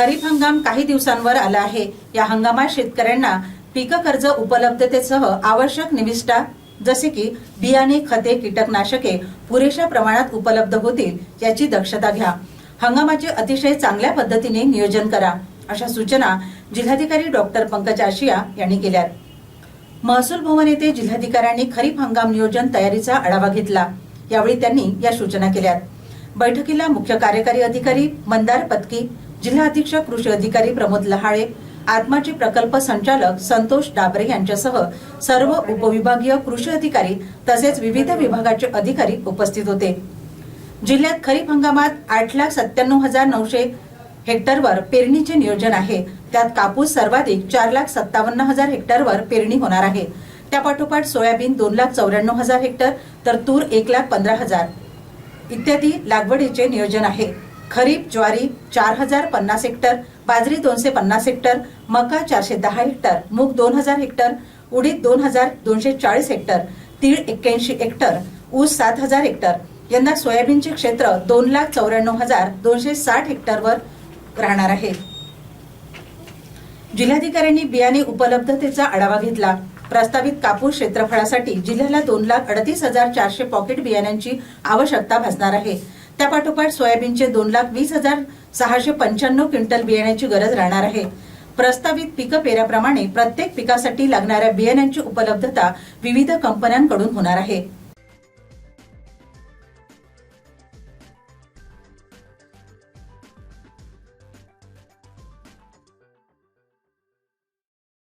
खरीप हंगाम काही दिवसांवर आला आहे. या हंगामात शेतकऱ्यांना पीक कर्ज उपलब्धतेसह आवश्यक निविष्ठा जसे की बियाणे खते कीटकनाशके पुरेशा प्रमाणात उपलब्ध होतील याची दक्षता घ्या. हंगामाचे अतिशय चांगल्या पद्धतीने नियोजन करा अशा सूचना जिल्हाधिकारी डॉक्टर पंकज आशिया यांनी केल्यात. महसूल भवन येथे जिल्हाधिकाऱ्यांनी खरीप हंगाम नियोजन तयारीचा आढावा घेतला. यावेळी त्यांनी या सूचना केल्यात. बैठकीला मुख्य कार्यकारी अधिकारी मंदार पत्की जिल्हा अधीक्षक कृषी अधिकारी प्रमोद लहाळे आत्माचे प्रकल्प संचालक संतोष डाबरे यांच्यासह सर्व उपविभागीय कृषी अधिकारी तसेच विविध विभागाचे अधिकारी उपस्थित होते. जिल्ह्यात खरीप हंगामात आठ लाख सत्त्याण्णव हजार नऊशे हेक्टरवर पेरणीचे नियोजन आहे. त्यात कापूस सर्वाधिक चार लाख सत्तावन्न हजार हेक्टरवर पेरणी होणार आहे. त्यापाठोपाठ सोयाबीन दोन लाख चौऱ्याण्णव हजार हेक्टर तर तूर एक लाख पंधरा हजार. इत्यादी लागवडीचे नियोजन आहे. खरीप ज्वारी चार हजार पन्नास हेक्टर बाजरी दोनशे पन्नास हेक्टर मका चारशे दहा हेक्टर मूग दोन हजार हेक्टर उडीद दोन हजार दोनशे चाळीस हेक्टर तीळ एक्क्याऐंशी हेक्टर ऊस सात हजार हेक्टर. यंदा सोयाबीनचे क्षेत्र दोन लाख चौऱ्याण्णव हजार दोनशे साठ हेक्टरवर राहणार आहे. जिल्हाधिकाऱ्यांनी बियाणे उपलब्धतेचा आढावा घेतला. प्रस्तावित कापूस क्षेत्रफळासाठी जिल्ह्याला दोन लाख अडतीस हजार चारशे पॉकेट बियाण्यांची आवश्यकता भासणार आहे. त्यापाठोपाठ सोयाबीनचे दोन लाख वीस हजार सहाशे पंच्याण्णव क्विंटल बियाण्याची गरज राहणार आहे. प्रस्तावित पीक पेऱ्याप्रमाणे प्रत्येक पिकासाठी लागणाऱ्या बियाण्यांची उपलब्धता विविध कंपन्यांकडून होणार आहे.